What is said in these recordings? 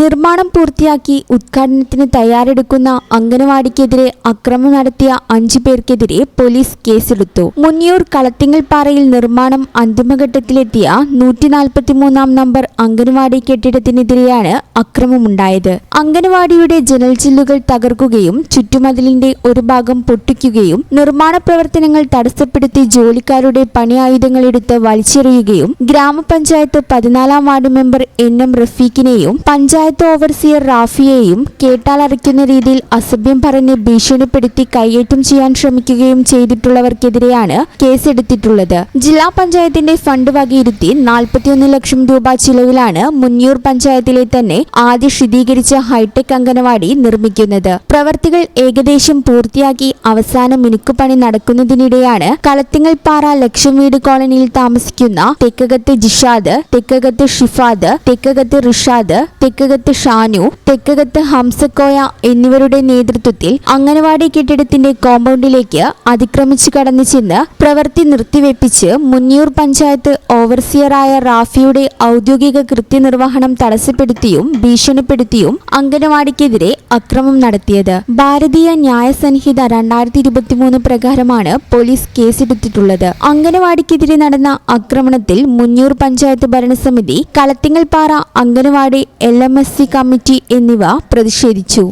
നിർമ്മാണം പൂർത്തിയാക്കി ഉദ്ഘാടനത്തിന് തയ്യാറെടുക്കുന്ന അംഗനവാടിക്കെതിരെ അക്രമം നടത്തിയ അഞ്ചു പേർക്കെതിരെ പോലീസ് കേസെടുത്തു. മുന്നിയൂർ കളത്തിങ്ങൽ പാറയിൽ നിർമ്മാണം അന്തിമഘട്ടത്തിലെത്തിയ നൂറ്റി നാൽപ്പത്തിമൂന്നാം നമ്പർ അംഗനവാടി കെട്ടിടത്തിനെതിരെയാണ് അക്രമമുണ്ടായത്. അംഗനവാടിയുടെ ജനൽ ചില്ലുകൾ തകർക്കുകയും ചുറ്റുമതിലിന്റെ ഒരു ഭാഗം പൊട്ടിക്കുകയും നിർമ്മാണ പ്രവർത്തനങ്ങൾ തടസ്സപ്പെടുത്തി ജോലിക്കാരുടെ പണിയായുധങ്ങൾ എടുത്ത് വലിച്ചെറിയുകയും ഗ്രാമപഞ്ചായത്ത് പതിനാലാം വാർഡ് മെമ്പർ എൻ എം റഫീഖിനെയും പഞ്ചായത്ത് ഓവർസിയർ റാഫിയെയും കേട്ടാലറിക്കുന്ന രീതിയിൽ അസഭ്യം പറഞ്ഞ് ഭീഷണിപ്പെടുത്തി കൈയേറ്റം ചെയ്യാൻ ശ്രമിക്കുകയും ചെയ്തിട്ടുള്ളവർക്കെതിരെയാണ് കേസെടുത്തിട്ടുള്ളത്. ജില്ലാ പഞ്ചായത്തിന്റെ ഫണ്ട് വകയിരുത്തി നാൽപ്പത്തിയൊന്ന് ലക്ഷം രൂപ ചിലവിലാണ് മുന്നൂർ പഞ്ചായത്തിലെ തന്നെ ആദ്യ ശുദ്ധീകരിച്ച ഹൈടെക് അംഗനവാടി നിർമ്മിക്കുന്നത്. പ്രവർത്തികൾ ഏകദേശം പൂർത്തിയാക്കി അവസാന മിനുക്കുപണി നടക്കുന്നതിനിടെയാണ് കളത്തിങ്ങൽ പാറ ലക്ഷം വീട് കോളനിയിൽ താമസിക്കുന്ന തെക്കകത്ത് ജിഷാദ് തെക്കകത്ത് ഷിഫാദ് തെക്കകത്ത് റിഷാദ് തെക്കകത്ത് ഷാനു തെക്കകത്ത് ഹംസക്കോയ എന്നിവരുടെ നേതൃത്വത്തിൽ അംഗനവാടി കെട്ടിടത്തിന്റെ കോമ്പൗണ്ടിലേക്ക് അതിക്രമിച്ചു കടന്നു ചെന്ന് പ്രവൃത്തി നിർത്തിവെപ്പിച്ച് മുന്നിയൂർ പഞ്ചായത്ത് ഓവർസിയറായ റാഫിയുടെ ഔദ്യോഗിക കൃത്യനിർവഹണം തടസ്സപ്പെടുത്തിയും ഭീഷണിപ്പെടുത്തിയും അംഗനവാടിക്കെതിരെ അക്രമം നടത്തിയത്. ഭാരതീയ ന്യായ സംഹിത രണ്ടായിരത്തി ഇരുപത്തിമൂന്ന് പ്രകാരമാണ് പോലീസ് കേസെടുത്തിട്ടുള്ളത്. അംഗനവാടിക്കെതിരെ നടന്ന ആക്രമണത്തിൽ മുന്നൂർ പഞ്ചായത്ത് ഭരണസമിതി Kalathingalpara anganwadi L M S C committee എന്നിവ പ്രതിഷേധിച്ചു.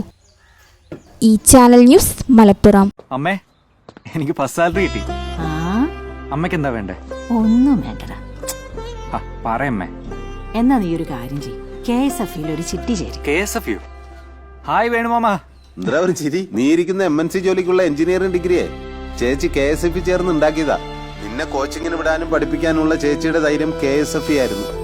ഈ ചാനൽ ന്യൂസ് മലപ്പുറം. അമ്മേ എനിക്ക് ഫസ്റ്റ് സാലറി കിട്ടി. ആ? അമ്മയ്ക്ക് എന്താ വേണ്ടേ? ഒന്നും വേണ്ടടാ. പറയമ്മേ എന്നാ നീ ഒരു കാര്യം ചെയ്യും. കെ എസ് എഫ് ഒരു ചിട്ടി ചേരും. K S F U? Hi വേണുമാമ എന്താ ഒരു ചിരി? നീ ഇരിക്കുന്ന എം എൻ സി ജോലിക്കുള്ള എഞ്ചിനീയറിംഗ് ഡിഗ്രിയെ. ചേച്ചി കെ എസ് എഫ് ചേർന്ന് ഉണ്ടാക്കിയതാ. നിന്നെ കോച്ചിങ്ങിന് വിടാനും പഠിപ്പിക്കാനുള്ള ചേച്ചിയുടെ ധൈര്യം കെ എസ് എഫ് ആയിരുന്നു.